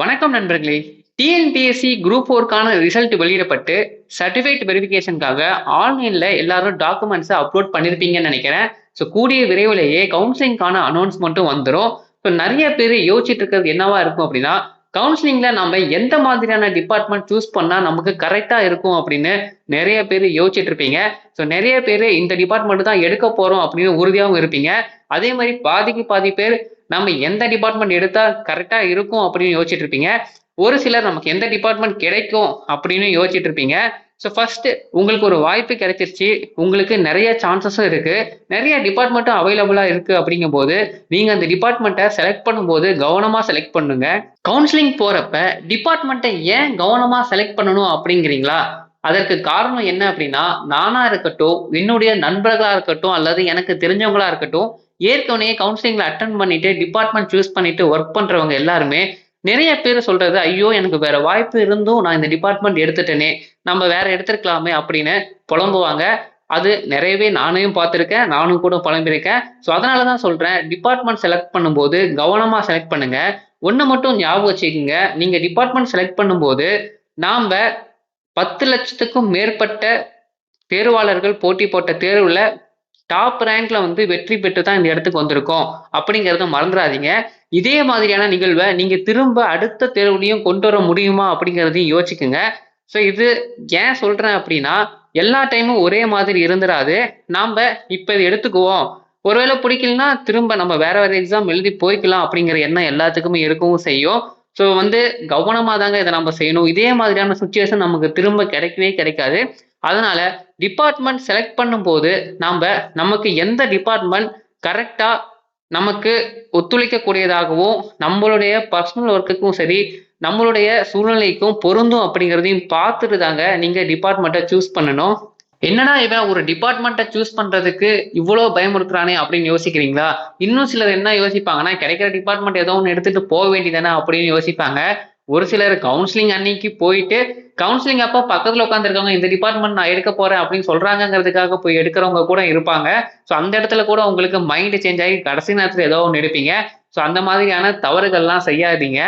வணக்கம் நண்பர்களே. TNPSC group ஃபோர்க்கான ரிசல்ட் வெளியிடப்பட்டு சர்டிஃபிகேட் வெரிஃபிகேஷனுக்காக ஆன்லைனில் எல்லாரும் டாக்குமெண்ட்ஸை அப்லோட் பண்ணியிருப்பீங்கன்னு நினைக்கிறேன். ஸோ கூடிய விரைவிலேயே கவுன்சிலிங்கான அனௌன்ஸ்மெண்ட்டும் வந்துடும் ஸோ நிறைய பேர் யோசிச்சுட்டு இருக்கிறது என்னவா இருக்கும் அப்படின்னா கவுன்சிலிங்கில் நம்ம எந்த மாதிரியான டிபார்ட்மெண்ட் சூஸ் பண்ணால் நமக்கு கரெக்டாக இருக்கும் அப்படின்னு நிறைய பேர் யோசிச்சுட்டு இருப்பீங்க. ஸோ நிறைய பேர் இந்த டிபார்ட்மெண்ட் தான் எடுக்க போகிறோம் அப்படின்னு உறுதியாகவும் இருப்பீங்க. அதே மாதிரி பாதிக்கு பாதி பேர் நம்ம எந்த டிபார்ட்மெண்ட் எடுத்தால் கரெக்டாக இருக்கும் அப்படின்னு யோசிச்சுட்டு இருப்பீங்க ஒரு சிலர் நமக்கு எந்த டிபார்ட்மெண்ட் கிடைக்கும் அப்படின்னு யோசிச்சுட்டு இருப்பீங்க ஸோ ஃபர்ஸ்ட் உங்களுக்கு ஒரு வாய்ப்பு கிடைச்சிருச்சு. உங்களுக்கு நிறைய சான்சஸும் இருக்கு. நிறைய டிபார்ட்மெண்ட்டும் அவைலபிளாக இருக்கு அப்படிங்கும்போது நீங்க அந்த டிபார்ட்மெண்ட்டை செலக்ட் பண்ணும்போது கவனமா செலக்ட் பண்ணுங்க. கவுன்சிலிங் போறப்ப டிபார்ட்மெண்ட்டை ஏன் கவனமா செலக்ட் பண்ணணும் அப்படிங்கிறீங்களா? அதற்கு காரணம் என்ன அப்படின்னா நானா இருக்கட்டும் என்னுடைய நண்பர்களா இருக்கட்டும் அல்லது எனக்கு தெரிஞ்சவங்களா இருக்கட்டும் ஏற்கனவே கவுன்சிலிங்ல அட்டன் பண்ணிட்டு டிபார்ட்மெண்ட் சூஸ் பண்ணிட்டு ஒர்க் பண்றவங்க எல்லாருமே நிறைய பேர் சொல்றது ஐயோ எனக்கு வேற வாய்ப்பு இருந்தும் நான் இந்த டிபார்ட்மெண்ட் எடுத்துட்டேனே நம்ம வேற எடுத்துருக்கலாமே அப்படின்னு புலம்புவாங்க. அது நிறையவே நானும் பார்த்துருக்கேன் நானும் கூட புலம்பிருக்கேன் ஸோ அதனால தான் சொல்றேன் டிபார்ட்மெண்ட் செலக்ட் பண்ணும்போது கவனமாக செலக்ட் பண்ணுங்க. ஒன்று மட்டும் ஞாபகம் வச்சுக்கோங்க நீங்கள் டிபார்ட்மெண்ட் செலக்ட் பண்ணும்போது நாம் பத்து லட்சத்துக்கும் மேற்பட்ட தேர்வாளர்கள் போட்டி போட்ட தேர்வில் டாப் ரேங்க்ல வந்து வெற்றி பெற்று தான் இந்த இடத்துக்கு வந்திருக்கோம். அப்படிங்கிறத மறந்துடாதீங்க இதே மாதிரியான நிகழ்வை நீங்க திரும்ப அடுத்த தேர்வுலையும் கொண்டு வர முடியுமா அப்படிங்கிறதையும் யோசிக்குங்க ஸோ இது ஏன் சொல்றேன் அப்படின்னா எல்லா டைமும் ஒரே மாதிரி இருந்துடாது நாம இப்ப இது எடுத்துக்குவோம். ஒருவேளை பிடிக்கலனா திரும்ப நம்ம வேற வேற எக்ஸாம் எழுதி போய்க்கலாம் அப்படிங்கிற எண்ணம் எல்லாத்துக்குமே இருக்கவும் செய்யும். ஸோ வந்து கவனமாக தாங்க இதை நம்ம செய்யணும். இதே மாதிரியான சுச்சுவேஷன் நமக்கு திரும்ப கிடைக்கவே கிடைக்காது. அதனால டிபார்ட்மெண்ட் செலக்ட் பண்ணும்போது நாம் நமக்கு எந்த டிபார்ட்மெண்ட் கரெக்டாக நமக்கு ஒத்துழைக்கக்கூடியதாகவும் நம்மளுடைய பர்சனல் ஒர்க்குக்கும் சரி நம்மளுடைய சூழ்நிலைக்கும் பொருந்தும் அப்படிங்கிறதையும் பார்த்துட்டு தாங்க நீங்கள் டிபார்ட்மெண்ட்டை சூஸ் பண்ணணும். என்னடா இவன் ஒரு டிபார்ட்மெண்ட்டை சூஸ் பண்றதுக்கு இவ்வளோ பயமுறுத்துறானே அப்படின்னு யோசிக்கிறீங்களா? இன்னும் சிலர் என்ன யோசிப்பாங்கன்னா கிடைக்கிற டிபார்ட்மெண்ட் ஏதோ ஒன்று எடுத்துட்டு போக வேண்டியதானே அப்படின்னு யோசிப்பாங்க. ஒரு சிலர் கவுன்சிலிங் அன்னைக்கு போயிட்டு கவுன்சிலிங் அப்போ பக்கத்தில் உட்காந்துருக்கவங்க இந்த டிபார்ட்மெண்ட் நான் எடுக்க போறேன் அப்படின்னு சொல்றாங்கிறதுக்காக போய் எடுக்கிறவங்க கூட இருப்பாங்க. ஸோ அந்த இடத்துல கூட உங்களுக்கு மைண்ட் சேஞ்ச் ஆகி கடைசி நேரத்தில் ஏதோ ஒன்று எடுப்பீங்க. ஸோ அந்த மாதிரியான தவறுகள்லாம் செய்யாதீங்க.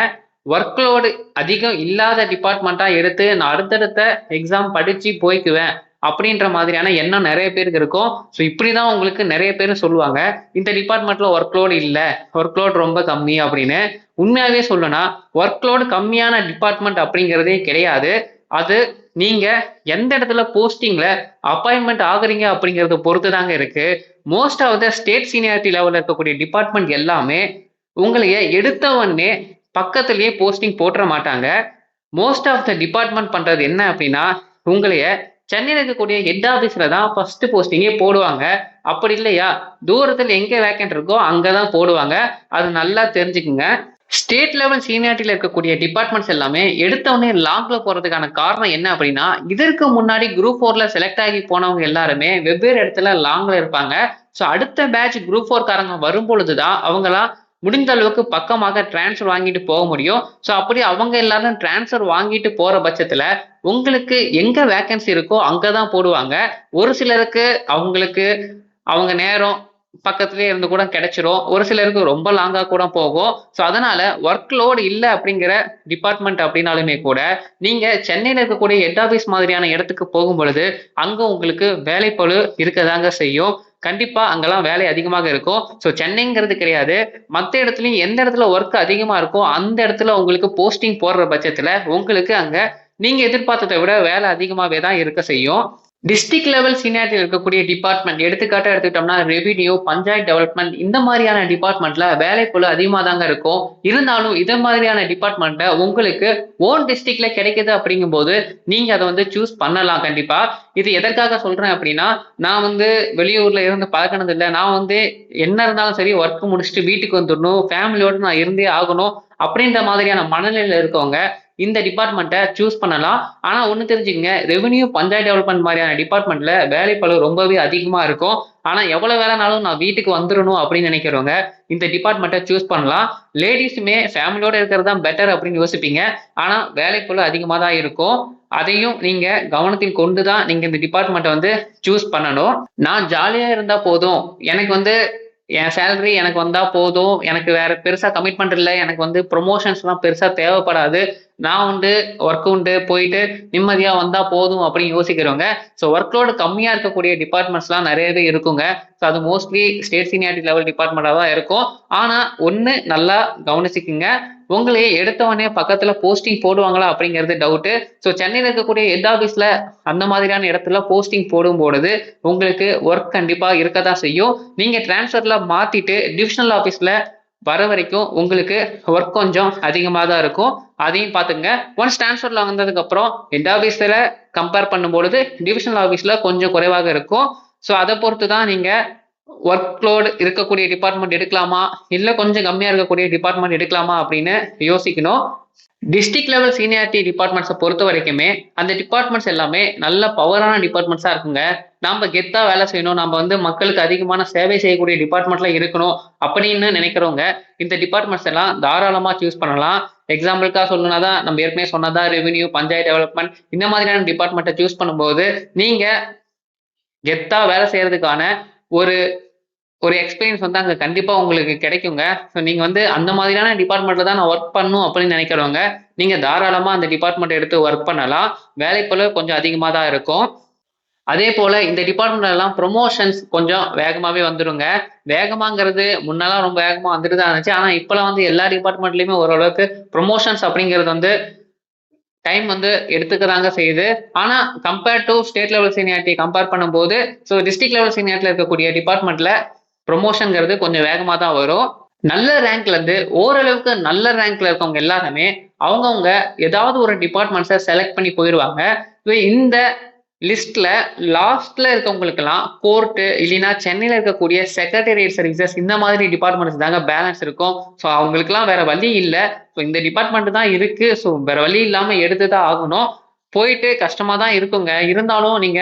ஒர்க் லோடு அதிகம் இல்லாத டிபார்ட்மெண்ட்டாக எடுத்து நான் அடுத்தடுத்த எக்ஸாம் படித்து போய்க்குவேன். அப்படின்ற மாதிரியான எண்ணம் நிறைய பேருக்கு இருக்கும். ஸோ இப்படிதான் உங்களுக்கு நிறைய பேர் சொல்லுவாங்க. இந்த டிபார்ட்மெண்ட்ல ஒர்க் லோடு இல்லை. ஒர்க் லோடு ரொம்ப கம்மி அப்படின்னு. உண்மையாவே சொல்லணும்னா ஒர்க் லோடு கம்மியான டிபார்ட்மெண்ட் அப்படிங்கிறதே கிடையாது. அது நீங்க எந்த இடத்துல போஸ்டிங்ல அப்பாயின்மெண்ட் ஆகுறீங்க அப்படிங்கறத பொறுத்து தாங்க இருக்கு. Most of the state seniority லெவலில் இருக்கக்கூடிய டிபார்ட்மெண்ட் எல்லாமே உங்களைய எடுத்தவொடனே பக்கத்துலயே போஸ்டிங் போட்டுற மாட்டாங்க. மோஸ்ட் ஆஃப் த டிபார்ட்மெண்ட் பண்றது என்ன அப்படின்னா உங்களைய சென்னையில் இருக்கக்கூடிய ஹெட் ஆஃபீஸில் தான் ஃபர்ஸ்ட் போஸ்டிங்கே போடுவாங்க. அப்படி இல்லையா? தூரத்தில் எங்கே வேக்கண்ட் இருக்கோ அங்கே தான் போடுவாங்க. அது நல்லா தெரிஞ்சுக்குங்க. ஸ்டேட் லெவல் சீனியாரிட்டியில் இருக்கக்கூடிய டிபார்ட்மெண்ட்ஸ் எல்லாமே எடுத்தவொடனே லாங்கில் போகிறதுக்கான காரணம் என்ன அப்படின்னா இதற்கு முன்னாடி குரூப் ஃபோரில் செலக்ட் ஆகி போனவங்க எல்லாருமே வெவ்வேறு இடத்துல லாங்கில் இருப்பாங்க. ஸோ அடுத்த பேட்ச் குரூப் ஃபோர்காரங்க வரும் வரும்பொழுது தான் அவங்களாம் முடிந்த அளவுக்கு பக்கமாக டிரான்ஸ்ஃபர் வாங்கிட்டு போக முடியும். ஸோ அப்படி அவங்க எல்லாரும் டிரான்ஸ்ஃபர் வாங்கிட்டு போற பட்சத்துல உங்களுக்கு எங்க வேக்கன்சி இருக்கோ அங்கதான் போடுவாங்க. ஒரு சிலருக்கு அவங்களுக்கு அவங்க நேரம் பக்கத்துலேயே இருந்து கூட கிடைச்சிரும். ஒரு சிலருக்கு ரொம்ப லாங்காக கூட போகும். ஸோ அதனால ஒர்க் லோடு இல்லை அப்படிங்கிற டிபார்ட்மெண்ட் அப்படின்னாலுமே கூட நீங்க சென்னையில் இருக்கக்கூடிய ஹெட் ஆஃபீஸ் மாதிரியான இடத்துக்கு போகும் பொழுது அங்க உங்களுக்கு வேலைப்பழு இருக்கதாங்க செய்யும். கண்டிப்பா அங்கெல்லாம் வேலை அதிகமாக இருக்கும். ஸோ சென்னைங்கிறது கிடையாது. மற்ற இடத்துலையும் எந்த இடத்துல ஒர்க் அதிகமா இருக்கோ அந்த இடத்துல உங்களுக்கு போஸ்டிங் போடுற பட்சத்துல உங்களுக்கு அங்க நீங்க எதிர்பார்த்ததை விட வேலை அதிகமாகவே தான் இருக்க செய்யும். டிஸ்ட்ரிக்ட் லெவல் சீனியாரிட்டி இருக்கக்கூடிய டிபார்ட்மெண்ட் எடுத்துக்காட்டாக எடுத்துக்கிட்டோம்னா ரெவின்யூ பஞ்சாயத்து டெவலப்மெண்ட் இந்த மாதிரியான டிபார்ட்மெண்ட்ல வேலைப்பொழு அதிகமாக தாங்க இருக்கும். இருந்தாலும் இதை மாதிரியான டிபார்ட்மெண்ட்டை உங்களுக்கு ஓன் டிஸ்ட்ரிக்ட்ல கிடைக்குது அப்படிங்கும்போது நீங்க அதை வந்து சூஸ் பண்ணலாம் கண்டிப்பா. இது எதற்காக சொல்றேன் அப்படின்னா நான் வந்து வெளியூர்ல இருந்து பழக்கினது இல்லை. நான் வந்து என்ன இருந்தாலும் சரி ஒர்க் முடிச்சுட்டு வீட்டுக்கு வந்துடணும். ஃபேமிலியோடு நான் இருந்தே ஆகணும். அப்படின்ற மாதிரியான மனநிலையில் இருக்கவங்க இந்த டிபார்ட்மெண்ட்டை சூஸ் பண்ணலாம். ஆனால் ஒன்று தெரிஞ்சுக்கங்க ரெவென்யூ பஞ்சாயத்து டெவலப்மெண்ட் மாதிரியான டிபார்ட்மெண்ட்டில் வேலைப்பளு ரொம்பவே அதிகமாக இருக்கும். ஆனால் எவ்வளோ வேலைனாலும் நான் வீட்டுக்கு வந்துடணும் அப்படின்னு நினைக்கிறவங்க இந்த டிபார்ட்மெண்ட்டை சூஸ் பண்ணலாம். லேடிஸுமே ஃபேமிலியோடு இருக்கிறது தான் பெட்டர் அப்படின்னு யோசிப்பீங்க. ஆனால் வேலைப்பளு அதிகமாக தான் இருக்கும். அதையும் நீங்க கவனத்தில் கொண்டு தான் நீங்க இந்த டிபார்ட்மெண்ட்டை வந்து சூஸ் பண்ணணும். நான் ஜாலியா இருந்தா போதும். எனக்கு வந்து என் சேலரி எனக்கு வந்தா போதும். எனக்கு வேற பெருசா கமிட்மெண்ட் இல்லை. எனக்கு வந்து ப்ரொமோஷன்ஸ்லாம் பெருசா தேவைப்படாது. நான் உண்டு ஒர்க் உண்டு போயிட்டு நிம்மதியா வந்தா போதும் அப்படின்னு யோசிக்கிறவங்க. ஸோ ஒர்க் லோடு கம்மியா இருக்கக்கூடிய டிபார்ட்மெண்ட்ஸ்லாம் நிறையவே இருக்குங்க. ஸோ அது மோஸ்ட்லி ஸ்டேட் சீனியாரிட்டி லெவல் டிபார்ட்மெண்ட்டாக தான் இருக்கும். ஆனா ஒன்று நல்லா கவனிச்சுக்குங்க. உங்களையே எடுத்தவொடனே பக்கத்துல போஸ்டிங் போடுவாங்களா அப்படிங்கிறது டவுட்டு ஸோ சென்னையில் இருக்கக்கூடிய ஹெட் ஆஃபீஸ்ல அந்த மாதிரியான இடத்துல போஸ்டிங் போடும் பொழுது உங்களுக்கு ஒர்க் கண்டிப்பா இருக்க தான் செய்யும். நீங்க டிரான்ஸ்ஃபர்ல மாத்திட்டு டிவிஷனல் ஆஃபீஸ்ல வர வரைக்கும் உங்களுக்கு ஒர்க் கொஞ்சம் அதிகமாக தான் இருக்கும். அதையும் பார்த்துங்க ஒன்ஸ் டிரான்ஸ்ஃபர்ல வந்ததுக்கு அப்புறம் ஹெட் ஆஃபீஸில் கம்பேர் பண்ணும்பொழுது டிவிஷனல் ஆஃபீஸில் கொஞ்சம் குறைவாக இருக்கும். ஸோ அதை பொறுத்து தான் நீங்கள் ஒர்க் லோடு இருக்கக்கூடிய டிபார்ட்மெண்ட் எடுக்கலாமா? இல்லை கொஞ்சம் கம்மியாக இருக்கக்கூடிய டிபார்ட்மெண்ட் எடுக்கலாமா அப்படின்னு யோசிக்கணும். டிஸ்ட்ரிக்ட் லெவல் சீனியாரிட்டி டிபார்ட்மெண்ட்ஸை பொறுத்த வரைக்குமே அந்த டிபார்ட்மெண்ட்ஸ் எல்லாமே நல்ல பவரான டிபார்ட்மெண்ட்ஸாக இருக்குங்க. நம்ம கெத்தாக வேலை செய்யணும். நம்ம வந்து மக்களுக்கு அதிகமான சேவை செய்யக்கூடிய டிபார்ட்மெண்ட்லாம் இருக்கணும் அப்படின்னு நினைக்கிறவங்க இந்த டிபார்ட்மெண்ட்ஸ் எல்லாம் தாராளமாக சூஸ் பண்ணலாம். எக்ஸாம்பிளுக்காக சொல்லணும்னா தான் நம்ம ஏற்கனவே சொன்னதா ரெவென்யூ பஞ்சாயத்து டெவலப்மெண்ட் இந்த மாதிரியான டிபார்ட்மெண்ட்டை சூஸ் பண்ணும்போது நீங்கள் கெத்தா வேலை செய்யறதுக்கான ஒரு ஒரு எக்ஸ்பீரியன்ஸ் வந்து அங்கே கண்டிப்பாக உங்களுக்கு கிடைக்குங்க. ஸோ நீங்கள் வந்து அந்த மாதிரியான டிபார்ட்மெண்ட்டில் தான் நான் ஒர்க் பண்ணும் அப்படின்னு நினைக்கிறவங்க நீங்கள் தாராளமாக அந்த டிபார்ட்மெண்ட் எடுத்து ஒர்க் பண்ணலாம். வேலைப்பளவு கொஞ்சம் அதிகமாக தான் இருக்கும். அதே போல் இந்த டிபார்ட்மெண்ட்ல எல்லாம் ப்ரொமோஷன்ஸ் கொஞ்சம் வேகமாகவே வந்துடுங்க வேகமாங்கிறது முன்னெல்லாம் ரொம்ப வேகமாக வந்துட்டு தான் இருந்துச்சு. ஆனால் இப்பெல்லாம் வந்து எல்லா டிபார்ட்மெண்ட்லயுமே ஓரளவுக்கு ப்ரொமோஷன்ஸ் அப்படிங்கிறது வந்து டைம் வந்து எடுத்துக்கிறாங்க செய்யுது. ஆனா compare to state level seniority compare பண்ணும்போது ஸோ டிஸ்ட்ரிக்ட் லெவல் சீனியாரிட்டியில் இருக்கக்கூடிய டிபார்ட்மெண்ட்ல ப்ரொமோஷன்ங்கிறது கொஞ்சம் வேகமாக தான் வரும். நல்ல ரேங்க்ல இருந்து ஓரளவுக்கு நல்ல ரேங்க்ல இருக்கவங்க எல்லாருமே அவங்கவுங்க ஏதாவது ஒரு டிபார்ட்மெண்ட்ஸை செலக்ட் பண்ணி போயிடுவாங்க இந்த லிஸ்ட்ல லாஸ்ட்ல இருக்கவங்களுக்கெல்லாம் கோர்ட்டு இல்லைன்னா சென்னையில இருக்கக்கூடிய செக்ரட்டரியேட் சர்வீசஸ் இந்த மாதிரி டிபார்ட்மெண்ட்ஸ் தாங்க பேலன்ஸ் இருக்கும். ஸோ அவங்களுக்குலாம் வேற வழி இல்லை. ஸோ இந்த டிபார்ட்மெண்ட் தான் இருக்கு. ஸோ வேற வழி இல்லாம எடுத்து தான் ஆகணும். போயிட்டு கஷ்டமா தான் இருக்குங்க. இருந்தாலும் நீங்க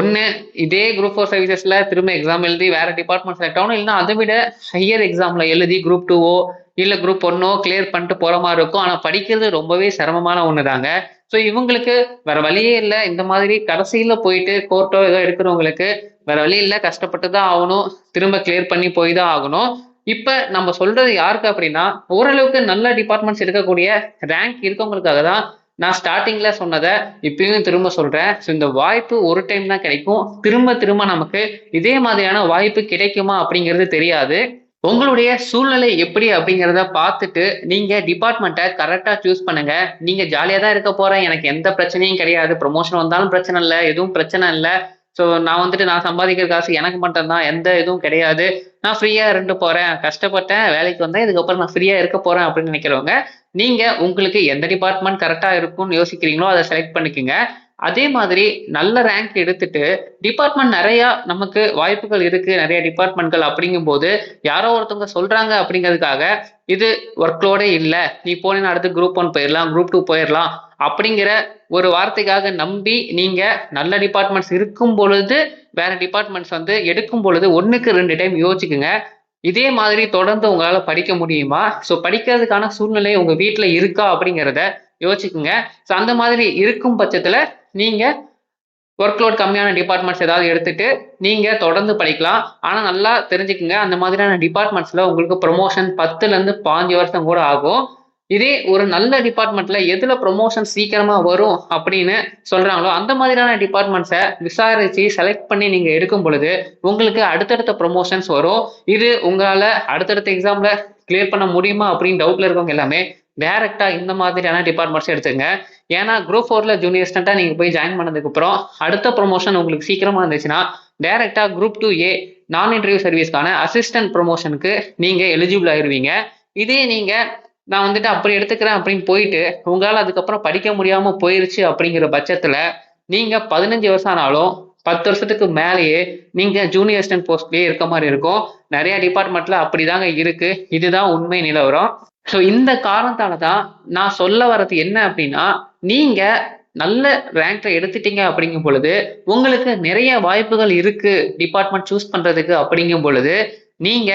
ஒன்று இதே குரூப் ஃபோர் சர்வீசஸ்ல திரும்ப எக்ஸாம் எழுதி வேற டிபார்ட்மெண்ட் செலக்ட் ஆகணும் இல்லைன்னா அதை விட ஹையர் எக்ஸாம்ல எழுதி குரூப் டூவோ இல்லை குரூப் ஒன்னோ கிளியர் பண்ணிட்டு போற மாதிரி இருக்கும். ஆனால் படிக்கிறது ரொம்பவே சிரமமான ஒன்று தாங்க ஸோ இவங்களுக்கு வேற வழியே இல்லை. இந்த மாதிரி கடைசியில போயிட்டு கோர்ட்டோ ஏதோ எடுக்கிறவங்களுக்கு வேற வழி இல்லை. கஷ்டப்பட்டு தான் ஆகணும். திரும்ப கிளியர் பண்ணி போய் தான் ஆகணும். இப்ப நம்ம சொல்றது யாருக்கு அப்படின்னா ஓரளவுக்கு நல்ல டிபார்ட்மெண்ட்ஸ் இருக்கக்கூடிய ரேங்க் இருக்கவங்களுக்காக தான் நான் ஸ்டார்டிங்ல சொன்னதை இப்பயும் திரும்ப சொல்றேன். ஸோ இந்த வாய்ப்பு ஒரு டைம் தான் கிடைக்கும். திரும்ப திரும்ப நமக்கு இதே மாதிரியான வாய்ப்பு கிடைக்குமா அப்படிங்கிறது தெரியாது. உங்களுடைய சூழ்நிலை எப்படி அப்படிங்கிறத பார்த்துட்டு நீங்க டிபார்ட்மெண்ட்டை கரெக்டா சூஸ் பண்ணுங்க. நீங்க ஜாலியா தான் இருக்க போறேன். எனக்கு எந்த பிரச்சனையும் கிடையாது. ப்ரொமோஷன் வந்தாலும் பிரச்சனை இல்லை எதுவும் பிரச்சனை இல்லை. ஸோ நான் வந்துட்டு நான் சம்பாதிக்கிற காசு எனக்கு மட்டும்தான். எந்த இதுவும் கிடையாது. நான் ஃப்ரீயா இருந்து போறேன். கஷ்டப்பட்டேன். வேலைக்கு வந்தேன். இதுக்கப்புறம் நான் ஃப்ரீயா இருக்க போறேன் அப்படின்னு நினைக்கிறவங்க நீங்க உங்களுக்கு எந்த டிபார்ட்மெண்ட் கரெக்டா இருக்கும்னு யோசிக்கிறீங்களோ அதை செலக்ட் பண்ணிக்கோங்க. அதே மாதிரி நல்ல ரேங்க் எடுத்துட்டு டிபார்ட்மெண்ட் நிறையா நமக்கு வாய்ப்புகள் இருக்கு. நிறைய டிபார்ட்மெண்ட்கள் அப்படிங்கும் போது யாரோ ஒருத்தவங்க சொல்றாங்க அப்படிங்கிறதுக்காக இது ஒர்க்லோடே இல்லை. நீ போனீங்கன்னா அடுத்து குரூப் ஒன் போயிடலாம் குரூப் டூ போயிடலாம் அப்படிங்கிற ஒரு வார்த்தைக்காக நம்பி நீங்க நல்ல டிபார்ட்மெண்ட்ஸ் இருக்கும் பொழுது வேற டிபார்ட்மெண்ட்ஸ் வந்து எடுக்கும் பொழுது ஒன்றுக்கு ரெண்டு டைம் யோசிச்சுக்குங்க. இதே மாதிரி தொடர்ந்து உங்களால் படிக்க முடியுமா? ஸோ படிக்கிறதுக்கான சூழ்நிலை உங்கள் வீட்டில் இருக்கா அப்படிங்கிறத யோசிக்குங்க ஸோ அந்த மாதிரி இருக்கும் பட்சத்தில் நீங்கள் ஒர்க் லோட் கம்மியான டிபார்ட்மெண்ட்ஸ் ஏதாவது எடுத்துட்டு நீங்கள் தொடர்ந்து படிக்கலாம். ஆனால் நல்லா தெரிஞ்சுக்குங்க. அந்த மாதிரியான டிபார்ட்மெண்ட்ஸில் உங்களுக்கு ப்ரொமோஷன் பத்துலேருந்து பாஞ்சு வருஷம் கூட ஆகும். இதே ஒரு நல்ல டிபார்ட்மெண்ட்ல எதுல ப்ரொமோஷன் சீக்கிரமா வரும் அப்படின்னு சொல்றாங்களோ அந்த மாதிரியான டிபார்ட்மெண்ட்ஸை விசாரிச்சு செலக்ட் பண்ணி நீங்க எடுக்கும் பொழுது உங்களுக்கு அடுத்தடுத்த ப்ரொமோஷன்ஸ் வரும். இது உங்களால அடுத்தடுத்த எக்ஸாம்ல கிளியர் பண்ண முடியுமா அப்படின்னு டவுட்ல இருக்கவங்க எல்லாமே டேரெக்டாக இந்த மாதிரியான டிபார்ட்மெண்ட்ஸ் எடுத்துங்க ஏன்னா குரூப் ஃபோர்ல ஜூனியர் ஸ்டண்டா நீங்க போய் ஜாயின் பண்ணதுக்கு அப்புறம் அடுத்த ப்ரொமோஷன் உங்களுக்கு சீக்கிரமா இருந்துச்சுன்னா டேரெக்டாக குரூப் டூ ஏ நான் இன்டர்வியூ சர்வீஸ்க்கான அசிஸ்டன்ட் ப்ரொமோஷனுக்கு நீங்க எலிஜிபிள் ஆயிருவீங்க. இதே நீங்க நான் வந்துட்டு அப்படி எடுத்துக்கிறேன் அப்படின்னு போயிட்டு உங்களால் அதுக்கப்புறம் படிக்க முடியாம போயிருச்சு அப்படிங்கிற பட்சத்துல நீங்க பதினஞ்சு வருஷம் ஆனாலும் பத்து வருஷத்துக்கு மேலேயே நீங்கள் ஜூனியர் அசிஸ்டன்ட் போஸ்ட்லேயே இருக்க மாதிரி இருக்கும். நிறைய டிபார்ட்மெண்ட்ல அப்படிதாங்க இருக்கு. இதுதான் உண்மை நிலவரம். ஸோ இந்த காரணத்தால தான் நான் சொல்ல வர்றது என்ன அப்படின்னா நீங்க நல்ல ரேங்க்ல எடுத்துட்டீங்க அப்படிங்கும் பொழுது உங்களுக்கு நிறைய வாய்ப்புகள் இருக்கு டிபார்ட்மெண்ட் சூஸ் பண்றதுக்கு அப்படிங்கும் பொழுது நீங்க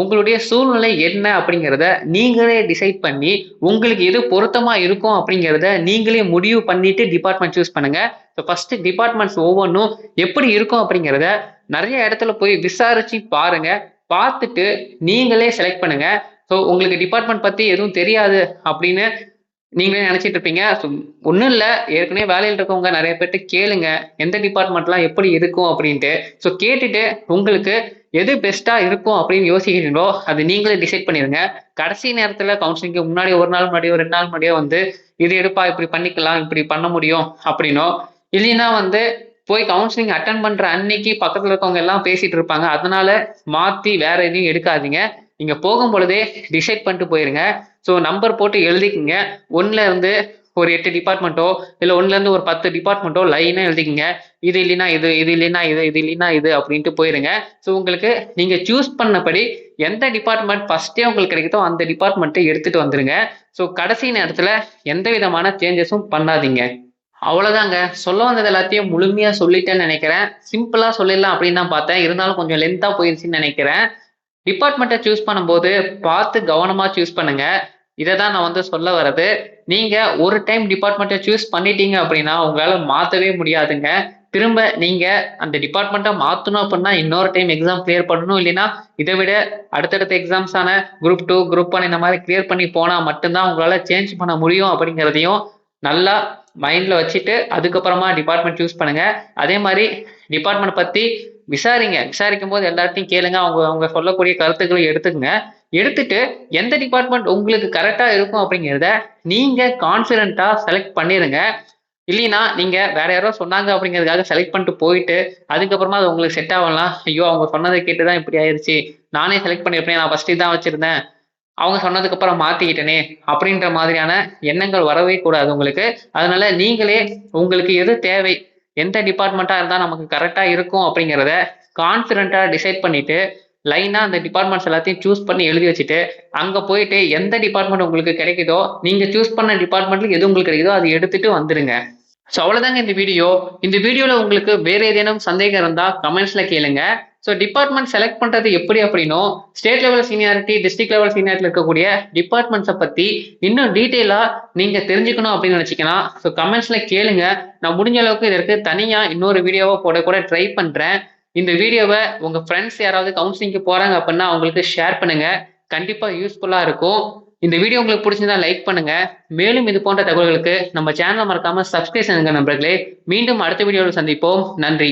உங்களுடைய சூழ்நிலை என்ன அப்படிங்கிறத நீங்களே டிசைட் பண்ணி உங்களுக்கு எது பொருத்தமா இருக்கும் அப்படிங்கிறத நீங்களே முடிவு பண்ணிட்டு டிபார்ட்மெண்ட் சூஸ் பண்ணுங்க. ஸோ ஃபர்ஸ்ட் டிபார்ட்மெண்ட்ஸ் ஒவ்வொன்றும் எப்படி இருக்கும் அப்படிங்கிறத நிறைய இடத்துல போய் விசாரிச்சு பாருங்க. பார்த்துட்டு நீங்களே செலக்ட் பண்ணுங்க. ஸோ உங்களுக்கு டிபார்ட்மெண்ட் பத்தி எதுவும் தெரியாது அப்படின்னு நீங்களே நினைச்சிட்டு இருப்பீங்க. ஸோ ஒன்றும் இல்லை. ஏற்கனவே வேலையில் இருக்கவங்க நிறைய பேர்ட்டு கேளுங்க. எந்த டிபார்ட்மெண்ட்லாம் எப்படி இருக்கும் அப்படின்ட்டு. ஸோ கேட்டுட்டு உங்களுக்கு எது பெஸ்ட்டாக இருக்கும் அப்படின்னு யோசிக்கிறீங்களோ அது நீங்களே டிசைட் பண்ணிடுங்க கடைசி நேரத்தில் கவுன்சிலிங்க்கு முன்னாடி ஒரு நாள் முன்னாடியோ ரெண்டு நாள் முன்னாடியோ வந்து இது எடுப்பா இப்படி பண்ணிக்கலாம் இப்படி பண்ண முடியும் அப்படின்னோ இல்லைன்னா வந்து போய் கவுன்சிலிங் அட்டன் பண்ணுற அன்னைக்கு பக்கத்தில் இருக்கவங்க எல்லாம் பேசிட்டு இருப்பாங்க. அதனால மாற்றி வேற எதையும் எடுக்காதீங்க. நீங்கள் போகும் பொழுதே டிசைட் பண்ணிட்டு போயிருங்க. ஸோ நம்பர் போட்டு எழுதிக்குங்க. ஒன்னில் இருந்து ஒரு எட்டு டிபார்ட்மெண்ட்டோ இல்லை ஒன்றுலேருந்து ஒரு பத்து டிபார்ட்மெண்ட்டோ லைனாக எழுதிக்கிங்க. இது இல்லைனா இது இது இல்லைனா இது இது இல்லைனா இது அப்படின்ட்டு போயிருங்க. ஸோ உங்களுக்கு நீங்கள் சூஸ் பண்ணபடி எந்த டிபார்ட்மெண்ட் ஃபஸ்ட்டே உங்களுக்கு கிடைக்குதோ அந்த டிபார்ட்மெண்ட்டை எடுத்துகிட்டு வந்துடுங்க ஸோ கடைசி நேரத்தில் எந்த விதமான சேஞ்சஸும் பண்ணாதீங்க. அவ்வளோதாங்க சொல்ல வந்தது எல்லாத்தையும் முழுமையாக சொல்லிட்டேன்னு நினைக்கிறேன். சிம்பிளாக சொல்லிடலாம் அப்படின்னு தான் பார்த்தேன். இருந்தாலும் கொஞ்சம் லென்த்தாக போயிருச்சுன்னு நினைக்கிறேன். டிபார்ட்மெண்ட்டை சூஸ் பண்ணும்போது பார்த்து கவனமாக சூஸ் பண்ணுங்கள் இதை தான் நான் வந்து சொல்ல வர்றது. நீங்கள் ஒரு டைம் டிபார்ட்மெண்ட்டை சூஸ் பண்ணிட்டீங்க அப்படின்னா உங்களால் மாற்றவே முடியாதுங்க. திரும்ப நீங்கள் அந்த டிபார்ட்மெண்ட்டை மாற்றணும் அப்படின்னா இன்னொரு டைம் எக்ஸாம் கிளியர் பண்ணணும். இல்லைன்னா இதை விட அடுத்தடுத்த எக்ஸாம்ஸான குரூப் டூ குரூப் ஒன் இந்த மாதிரி கிளியர் பண்ணி போனால் மட்டும்தான் உங்களால் சேஞ்ச் பண்ண முடியும் அப்படிங்கிறதையும் நல்லா மைண்டில் வச்சுட்டு அதுக்கப்புறமா டிபார்ட்மெண்ட் சூஸ் பண்ணுங்க. அதே மாதிரி டிபார்ட்மெண்ட் பற்றி விசாரிங்க. விசாரிக்கும் போது எல்லாத்தையும் கேளுங்க. அவங்க அவங்க சொல்லக்கூடிய கருத்துக்களை எடுத்துக்கங்க. எடுத்துட்டு எந்த டிபார்ட்மெண்ட் உங்களுக்கு கரெக்டாக இருக்கும் அப்படிங்கிறத நீங்கள் கான்ஃபிடண்டா செலக்ட் பண்ணிடுங்க இல்லைன்னா நீங்கள் வேற யாரோ சொன்னாங்க அப்படிங்கிறதுக்காக செலக்ட் பண்ணிட்டு போயிட்டு அதுக்கப்புறமா அது உங்களுக்கு செட் ஆகலாம். ஐயோ அவங்க சொன்னதை கேட்டு தான் இப்படி ஆயிடுச்சு நானே செலக்ட் பண்ணியிருப்பேன் நான் ஃபர்ஸ்ட் தான் வச்சுருந்தேன். அவங்க சொன்னதுக்கு அப்புறம் மாத்திக்கிட்டனே அப்படின்ற மாதிரியான எண்ணங்கள் வரவே கூடாது உங்களுக்கு. அதனால நீங்களே உங்களுக்கு எது தேவை எந்த டிபார்ட்மெண்ட்டாக இருந்தால் நமக்கு கரெக்டாக இருக்கும் அப்படிங்கிறத கான்ஃபிடண்டா டிசைட் பண்ணிட்டு லைனாக அந்த டிபார்ட்மெண்ட்ஸ் எல்லாத்தையும் சூஸ் பண்ணி எழுதி வச்சுட்டு அங்கே போயிட்டு எந்த டிபார்ட்மெண்ட் உங்களுக்கு கிடைக்குதோ நீங்கள் சூஸ் பண்ண டிபார்ட்மெண்ட்டில் எது உங்களுக்கு கிடைக்குதோ அதை எடுத்துட்டு வந்துடுங்க ஸோ அவ்வளோதாங்க இந்த வீடியோ இந்த வீடியோவில் உங்களுக்கு வேறு ஏதேனும் சந்தேகம் இருந்தால் கமெண்ட்ஸில் கேளுங்கள் ஸோ டிபார்ட்மெண்ட் செலக்ட் பண்ணுறது எப்படி அப்படின்னும் state level seniority district level seniority இருக்கக்கூடிய டிபார்ட்மெண்ட்ஸை பற்றி இன்னும் டீட்டெயிலாக நீங்கள் தெரிஞ்சுக்கணும் அப்படின்னு நினச்சிக்கலாம் ஸோ கமெண்ட்ஸில் கேளுங்க. நான் முடிஞ்ச அளவுக்கு இதற்கு தனியாக இன்னொரு வீடியோவை போட கூட ட்ரை பண்ணுறேன் இந்த வீடியோவை உங்கள் ஃப்ரெண்ட்ஸ் யாராவது கவுன்சிலிங்க்கு போகிறாங்க அப்படின்னா அவங்களுக்கு ஷேர் பண்ணுங்கள் கண்டிப்பாக யூஸ்ஃபுல்லாக இருக்கும். இந்த வீடியோ உங்களுக்கு பிடிச்சிருந்தா லைக் பண்ணுங்க. மேலும் இது போன்ற தகவல்களுக்கு நம்ம சேனலை மறக்காம சப்ஸ்கிரைப் பண்ணுங்க நண்பர்களே. மீண்டும் அடுத்த வீடியோவில் சந்திப்போம். நன்றி.